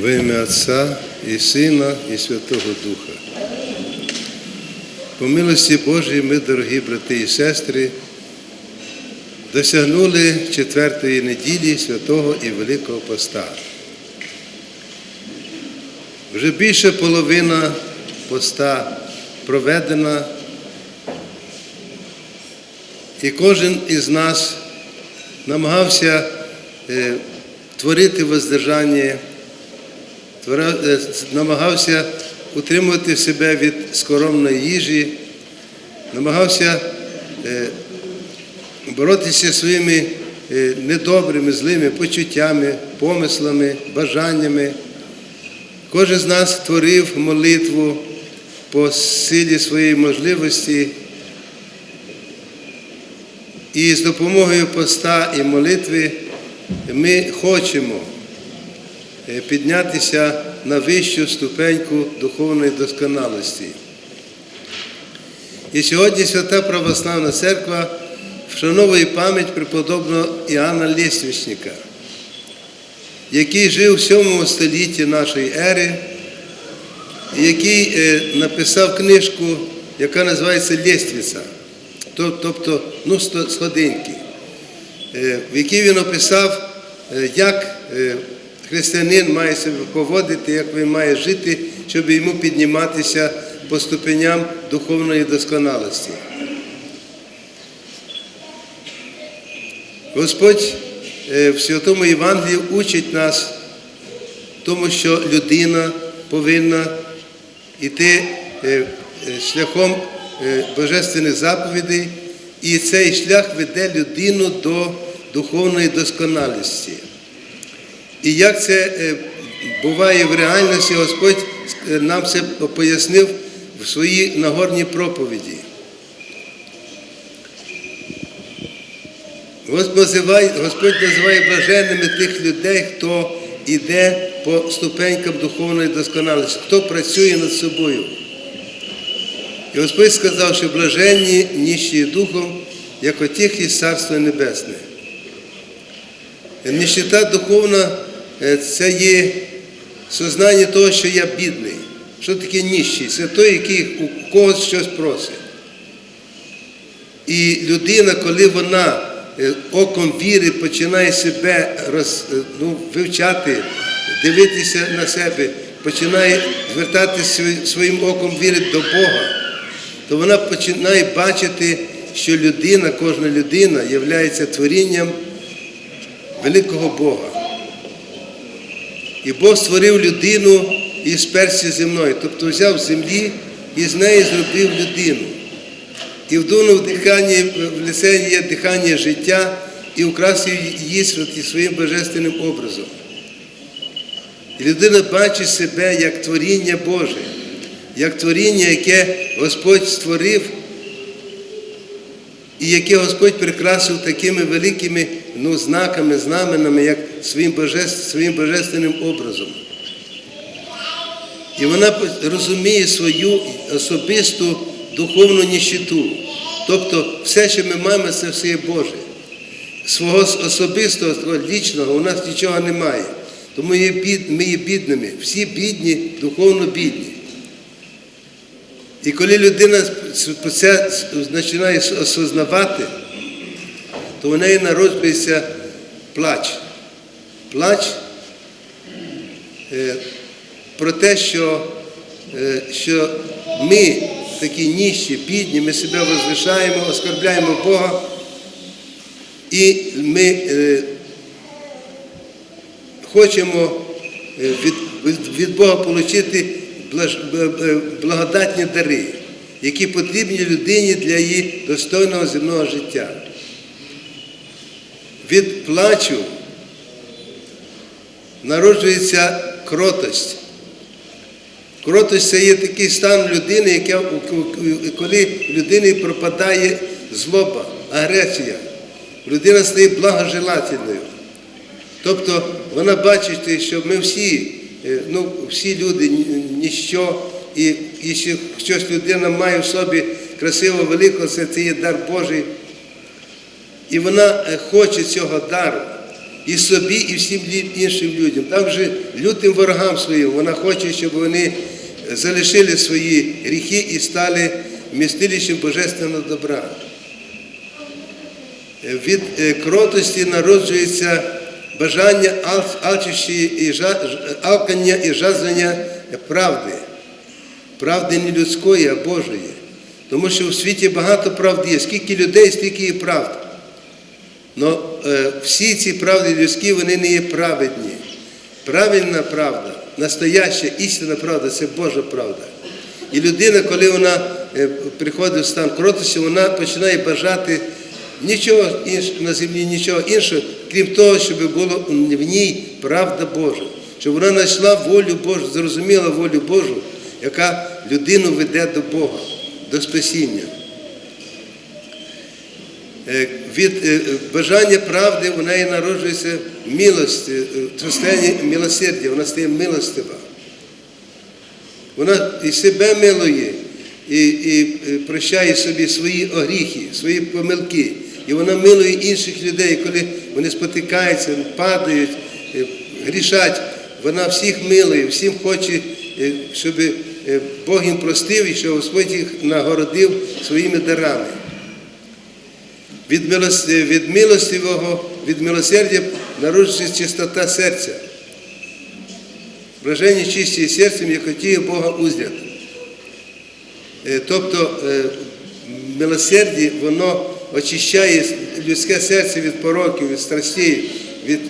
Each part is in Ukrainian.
В ім'я Отця і Сина, і Святого Духа. По милості Божій ми, дорогі брати і сестри, досягнули четвертої неділі святого і Великого Поста. Вже більше половина поста проведена, і кожен із нас намагався е, творити воздержання, намагався утримувати себе від скоромної їжі, намагався е, боротися своїми е, недобрими, злими почуттями, помислами, бажаннями. Кожен з нас творив молитву по силі своєї можливості. І з допомогою поста і молитви ми хочемо е, піднятися на вищу ступеньку духовної досконалості. І сьогодні Свята Православна Церква вшановує пам'ять преподобного Іоанна Лєствічника, який жив в 7 столітті нашої ери, який е, написав книжку, яка називається Лєствіця, тобто ну, сходинки, е, в якій він описав, е, як е, християнин має себе поводити, як він має жити, щоб йому підніматися по ступеням духовної досконалості. Господь е, в Святому Євангелії учить нас тому, що людина повинна йти е, е, шляхом божественних заповідей, і цей шлях веде людину до духовної досконалості. І як це е, буває в реальності, Господь е, нам це пояснив в своїй нагорній проповіді. Господь називає, блаженними тих людей, хто йде по ступенькам духовної досконалості, хто працює над собою. І Господь сказав, що блаженні ніщі духом, як отіх із Царства Небесне. Ніщита духовна це є сознання того, що я бідний. Що таке ніщий? Це той, який у когось щось просить. І людина, коли вона е, оком віри починає себе роз, е, ну, вивчати, дивитися на себе, починає звертатися своїм оком віри до Бога, то вона починає бачити, що людина, кожна людина є творінням великого Бога. І Бог створив людину із персі земної, тобто взяв землі і з неї зробив людину. І вдунув дихання, в лице є дихання життя і украсив її своїм божественним образом. І людина бачить себе як творіння Боже, як творіння, яке Господь створив, і яке Господь прикрасив такими великими ну, знаками, знаменами, як своїм, божеств, своїм божественним образом. І вона розуміє свою особисту духовну ніщиту. Тобто все, що ми маємо, це все є Боже. Свого особистого, свого лічного у нас нічого немає. Тому ми є бідними. Всі бідні, духовно бідні. І коли людина це починає осознавати, то в неї народжується плач. Плач е, про те, що, е, що ми такі ніщі, бідні, ми себе возвишаємо, оскорбляємо Бога, і ми е, хочемо від, від, Бога отримати благодатні дари, які потрібні людині для її достойного земного життя. Від плачу народжується кротость. Кротость це є такий стан людини, яка, коли в людини пропадає злоба, агресія. Людина стає благожелательною. Тобто вона бачить, що ми всі, е, ну, всі люди ніщо, і, і що щось людина має в собі красиво великого, це, це є дар Божий. І вона е, хоче цього дару. і собі, і всім іншим людям. Там вже лютим ворогам своїм. Вона хоче, щоб вони залишили свої гріхи і стали вмістилищем божественного добра. Е, Від е, кротості народжується бажання алкання і жазнення правди. Правди не людської, а Божої. Тому що в світі багато правди є. Скільки людей, стільки і правд. Но е, всі ці правди людські, вони не є праведні. Правильна правда, настояща істинна правда це Божа правда. І людина, коли вона е, приходить в стан кротості, вона починає бажати нічого іншого на землі, нічого іншого, крім того, щоб було в ній правда Божа, щоб вона знайшла волю Божу, зрозуміла волю Божу, яка людину веде до Бога, до спасіння. Е, Від е, бажання правди у неї народжується милость, е, милосердя, вона стає милостива. Вона і себе милує, і, і прощає собі свої огріхи, свої помилки. І вона милує інших людей, коли вони спотикаються, падають, грішать. Вона всіх милує, всім хоче, щоб Бог їм простив і щоб Господь їх нагородив своїми дарами. Від, милос- від милостивого, від милосердя народжується чистота серця. Блаженні чисті серцем, як хотіє Бога узрят. Е, Тобто е, милосердя, воно очищає людське серце від пороків, від страстей, від,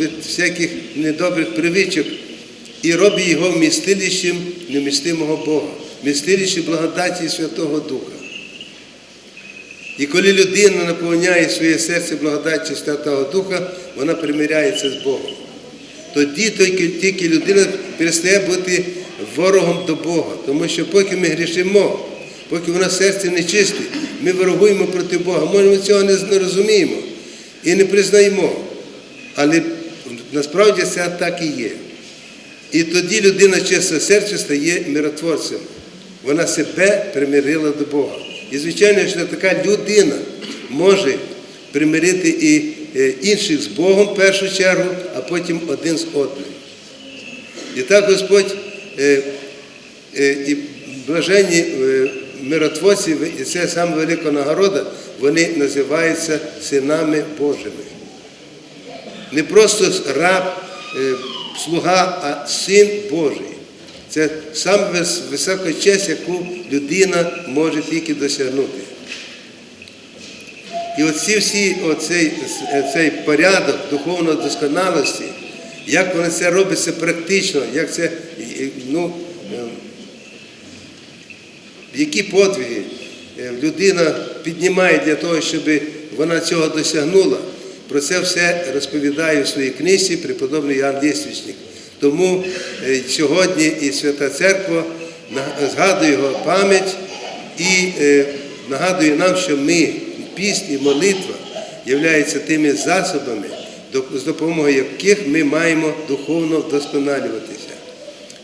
від всяких недобрих привичок і робить його вмістилищем немістимого Бога, вмістилищем благодаті Святого Духа. І коли людина наповняє своє серце благодаті Святого Духа, вона примиряється з Богом. Тоді тільки, тільки людина перестає бути ворогом до Бога. Тому що поки ми грішимо, поки вона серце не чисте, ми ворогуємо проти Бога. Може, ми цього не розуміємо і не признаємо. Але насправді це так і є. І тоді людина чисте серце стає миротворцем. Вона себе примирила до Бога. І, звичайно, що така людина може примирити і е, інших з Богом в першу чергу, а потім один з одним. І так Господь е, е, і блаженні миротворці, і це саме велика нагорода, вони називаються синами Божими. Не просто раб, слуга, а син Божий. Це саме висока честь, яку людина може тільки досягнути. І оці всі, оцей, цей порядок духовної досконалості, як воно це робиться практично, як це, ну, е, які подвиги е, людина піднімає для того, щоб вона цього досягнула. Про це все розповідає у своїй книзі преподобний Ян Лєствічник. Тому е, сьогодні і Свята Церква згадує його пам'ять і е, нагадує нам, що ми, піст і молитва, являються тими засобами, з допомогою яких ми маємо духовно вдосконалюватися.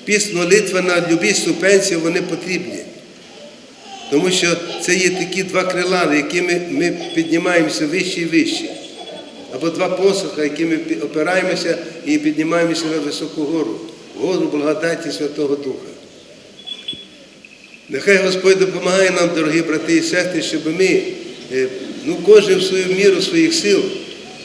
Піст, молитва на любій ступенці, вони потрібні. Тому що це є такі два крила, якими ми піднімаємося вище і вище. Або два посоха, якими пі- опираємося і піднімаємося на високу гору, гору благодаті Святого Духа. Нехай Господь допомагає нам, дорогі брати і сестри, щоб ми, е, ну, кожен в свою міру своїх сил,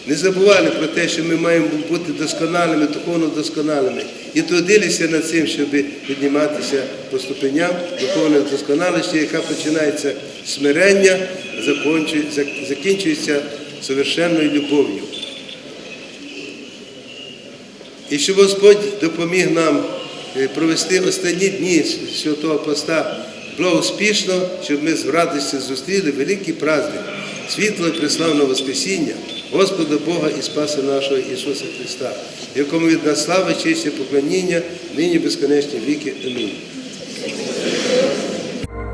не забували про те, що ми маємо бути досконалими, духовно досконалими, і трудилися над цим, щоб підніматися по ступеням духовної досконалості, яка починається з смирення, закінчує- закінчується совершенною любов'ю. І щоб Господь допоміг нам е, провести останні дні святого поста благоуспішно, щоб ми з радістю зустріли великий праздник, світло і преславного Воскресіння Господа Бога і Спаса нашого Ісуса Христа, якому від нас слава, честь і поклоніння, нині безконечні віки. Амінь.